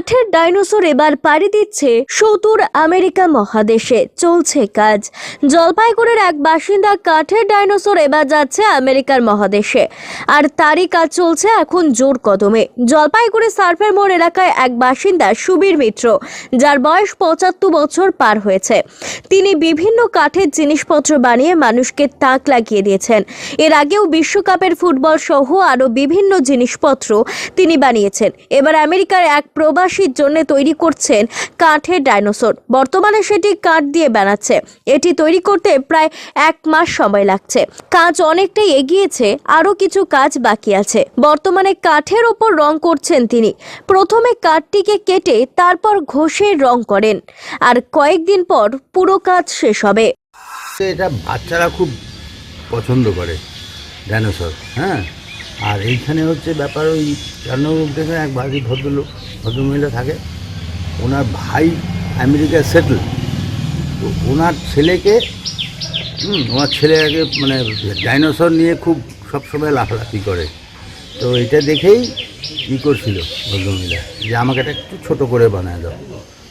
কাঠের ডাইনোসর এবার পাড়ি দিচ্ছে সুদূর আমেরিকা মহাদেশে। চলছে কাজ। জলপাইগুড়ির এক বাসিন্দা কাঠের ডাইনোসর এবার যাচ্ছে আমেরিকার মহাদেশে। আর তারই কাজ চলছে এখন জোর কদমে। জলপাইগুড়ি সার্ফের মোড় এলাকায় এক বাসিন্দা সুবীর মিত্র, যার বয়স পঁচাত্তর বছর পার হয়েছে। তিনি বিভিন্ন কাঠের জিনিসপত্র বানিয়ে মানুষকে তাক লাগিয়ে দিয়েছেন। এর আগেও বিশ্বকাপের ফুটবল সহ আরও বিভিন্ন জিনিসপত্র তিনি বানিয়েছেন। এবার আমেরিকার এক প্রবাসীর জন্য তৈরি করছেন কাঠের ডাইনোসর। বর্তমানে সেটি কাঠ দিয়ে বানাচ্ছে। এটি তৈরি করতে প্রায় এক মাস সময় লাগছে। কাজ অনেকটাই এগিয়েছে, আরও কিছু কাজ বাকি আছে। বর্তমানে কাঠের ওপর রং করছেন তিনি। প্রথমে কাঠটিকে কেটে তারপর ঘষে রং করেন। আর কয়েকদিন পর পুরো কাজ শেষ হবে। এটা বাচ্চারা খুব পছন্দ করে, ডাইনোসর হ্যাঁ? আর এইখানে হচ্ছে ব্যাপার, ওই নম্বর থেকে এক বাড়ি ভদ্রলোক ভদ্রমহিলা থাকে ওনার ভাই আমেরিকা সেটেল তো ওনার ছেলেকে হুম, ওনার ছেলেকে মানে ডাইনোসর নিয়ে খুব সবসময় লাফালাফি করে। তো এটা দেখেই ই করছিল ভদ্রমহিলা যে আমাকে এটা একটু ছোটো করে বানায় দাও।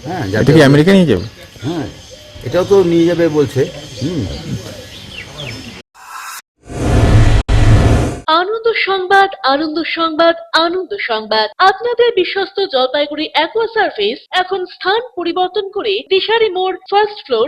হ্যাঁ যাতে আমেরিকা নিয়ে যাবে? হ্যাঁ এটাও তো নিয়ে যাবে বলছে। হুম। আনন্দ সংবাদ আনন্দ সংবাদ আনন্দ সংবাদ। আপনাদের বিশ্বস্ত জলপাইগুড়ি অ্যাকোয়া সার্ভিস এখন স্থান পরিবর্তন করে দিশারি মোড়, ফার্স্ট ফ্লোর